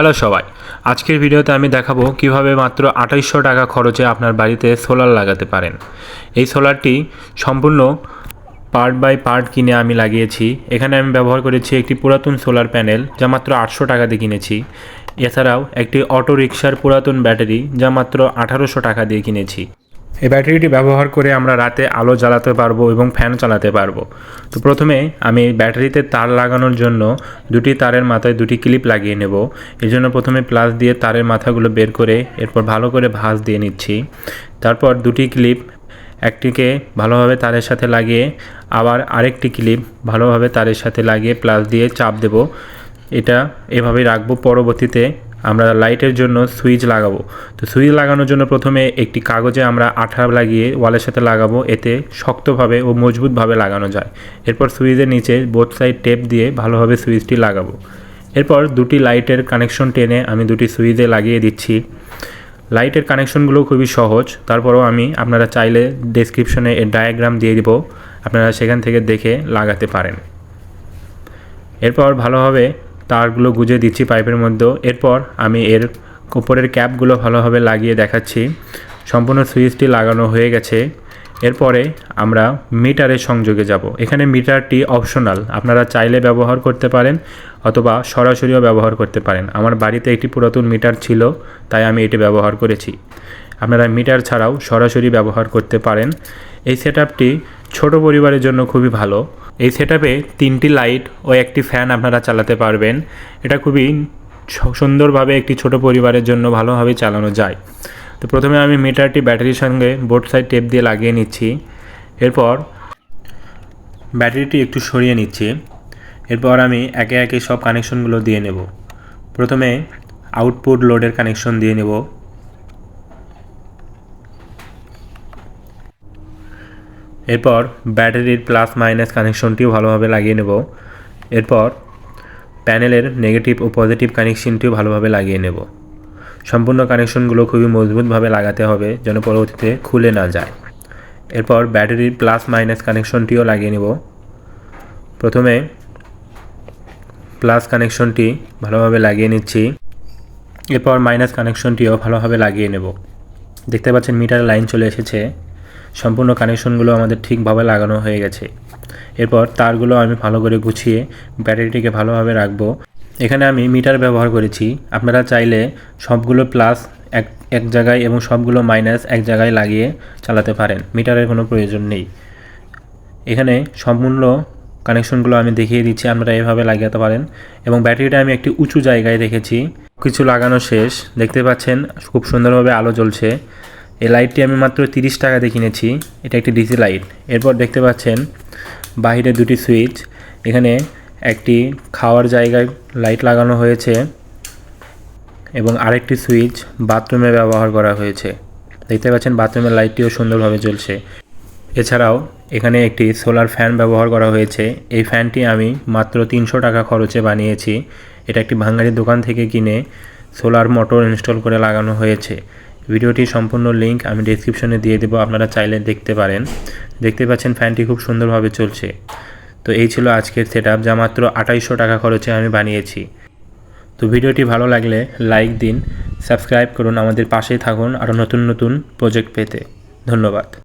Hello সবাই, আজকের ভিডিওতে আমি দেখাবো কীভাবে মাত্র আঠাইশশো টাকা খরচে আপনার বাড়িতে সোলার লাগাতে পারেন। এই সোলারটি সম্পূর্ণ পার্ট বাই পার্ট কিনে আমি লাগিয়েছি। এখানে আমি ব্যবহার করেছি একটি পুরাতন সোলার প্যানেল, যা মাত্র আটশো টাকা দিয়ে কিনেছি। এছাড়াও একটি অটো রিক্সার পুরাতন ব্যাটারি, যা মাত্র আঠারোশো টাকা দিয়ে কিনেছি। এই ব্যাটারিটি ব্যবহার করে আমরা রাতে আলো জ্বালাতে পারব এবং ফ্যান চালাতে পারব। তো প্রথমে আমি ব্যাটারিতে তার লাগানোর জন্য দুটি তারের মাথায় দুটি ক্লিপ লাগিয়ে নেব। এর জন্য প্রথমে প্লাস দিয়ে তারের মাথাগুলো বের করে এরপর ভালো করে ভাঁজ দিয়ে নিচ্ছি। তারপর দুটি ক্লিপ একটিকে ভালোভাবে তারের সাথে লাগিয়ে আবার আরেকটি ক্লিপ ভালোভাবে তারের সাথে লাগিয়ে প্লাস দিয়ে চাপ দেব। এটা এভাবেই রাখব। পরবর্তীতে আমরা লাইটের জন্য সুইচ লাগাবো। তো সুইচ লাগানোর জন্য প্রথমে একটি কাগজে আমরা আঠা লাগিয়ে ওয়ালের সাথে লাগাবো, এতে শক্তভাবে ও মজবুতভাবে লাগানো যায়। এরপর সুইচের নিচে বোথ সাইড টেপ দিয়ে ভালোভাবে সুইচটি লাগাবো। এরপর দুটি লাইটের কানেকশন টেনে আমি দুটি সুইচে লাগিয়ে দিচ্ছি। লাইটের কানেকশনগুলো খুবই সহজ। তারপরেও আমি আপনারা চাইলে ডেসক্রিপশনে এর ডায়াগ্রাম দিয়ে দিব। আপনারা সেখান থেকে দেখে লাগাতে পারেন। এরপর ভালোভাবে তারগুলো গুজে দিচ্ছি পাইপের মধ্যে এরপর আমি এর উপরের ক্যাপগুলো ভালোভাবে লাগিয়ে দেখাচ্ছি। সম্পূর্ণ সুইচটি লাগানো হয়ে গেছে। এরপরে আমরা মিটারের সংযোগে যাব। এখানে মিটারটি অপশনাল। আপনারা চাইলে ব্যবহার করতে পারেন অথবা সরাসরিও ব্যবহার করতে পারেন। আমার বাড়িতে একটি পুরাতন মিটার ছিল, তাই আমি এটি ব্যবহার করেছি। আপনারা মিটার ছাড়াও সরাসরি ব্যবহার করতে পারেন। এই সেট ছোটো পরিবারের জন্য খুবই ভালো। এই সেট আপে তিনটি লাইট ও একটি ফ্যান আপনারা চালাতে পারবেন। এটা খুবই সুন্দরভাবে একটি ছোট পরিবারের জন্য ভালোভাবে চালানো যায়। তো প্রথমে আমি মিটারটি ব্যাটারির সঙ্গে বোর্ড সাইড টেপ দিয়ে লাগিয়ে নিচ্ছি। এরপর ব্যাটারিটি একটু সরিয়ে নিচ্ছি। এরপর আমি একে একে সব কানেকশনগুলো দিয়ে নেব। প্রথমে আউটপুট লোডের কানেকশন দিয়ে নেব। এরপর ব্যাটারির প্লাস মাইনাস কানেকশনটিও ভালোভাবে লাগিয়ে নেব। এরপর প্যানেলের নেগেটিভ ও পজিটিভ কানেকশনটিও ভালোভাবে লাগিয়ে নেব। সম্পূর্ণ কানেকশনগুলো খুবই মজবুতভাবে লাগাতে হবে যেন পরবর্তীতে খুলে না যায়। এরপর ব্যাটারির প্লাস মাইনাস কানেকশনটিও লাগিয়ে নেব। প্রথমে প্লাস কানেকশনটি ভালোভাবে লাগিয়ে নিচ্ছি। এরপর মাইনাস কানেকশনটিও ভালোভাবে লাগিয়ে নেব। দেখতে পাচ্ছেন মিটার লাইন চলে এসেছে। সম্পূর্ণ কানেকশনগুলো আমাদের ঠিকভাবে লাগানো হয়ে গেছে। এরপর তারগুলো আমি ভালো করে গুছিয়ে ব্যাটারিটিকে ভালোভাবে রাখব। এখানে আমি মিটার ব্যবহার করেছি। আপনারা চাইলে সবগুলো প্লাস এক এক জায়গায় এবং সবগুলো মাইনাস এক জায়গায় লাগিয়ে চালাতে পারেন। মিটারের কোনো প্রয়োজন নেই। এখানে সম্পূর্ণ কানেকশনগুলো আমি দেখিয়ে দিচ্ছি, আপনারা এভাবে লাগাতে পারেন। এবং ব্যাটারিটা আমি একটি উঁচু জায়গায় রেখেছি। কিছু লাগানো শেষ। দেখতে পাচ্ছেন, খুব সুন্দরভাবে আলো জ্বলছে। এই লাইটটি আমি মাত্র তিরিশ টাকা দিয়ে কিনেছি। এটা একটি ডিসি লাইট এরপর দেখতে পাচ্ছেন বাইরে দুটি সুইচ এখানে একটি খাওয়ার জায়গায় লাইট লাগানো হয়েছে এবং আরেকটি সুইচ বাথরুমে ব্যবহার করা হয়েছে। দেখতে পাচ্ছেন বাথরুমের লাইটটিও সুন্দরভাবে জ্বলছে। এছাড়াও এখানে একটি সোলার ফ্যান ব্যবহার করা হয়েছে। এই ফ্যানটি আমি মাত্র তিনশো টাকা খরচে বানিয়েছি। এটা একটি ভাঙ্গারি দোকান থেকে কিনে সোলার মোটর ইনস্টল করে লাগানো হয়েছে। ভিডিওটির সম্পূর্ণ লিঙ্ক আমি ডিসক্রিপশনে দিয়ে দেবো, আপনারা চাইলে দেখতে পারেন। দেখতে পাচ্ছেন ফ্যানটি খুব সুন্দরভাবে চলছে। তো এই ছিল আজকের সেট যা মাত্র আঠাইশশো টাকা খরচে আমি বানিয়েছি। তো ভিডিওটি ভালো লাগলে লাইক দিন সাবস্ক্রাইব করুন, আমাদের পাশেই থাকুন, আরও নতুন নতুন প্রজেক্ট পেতে। ধন্যবাদ।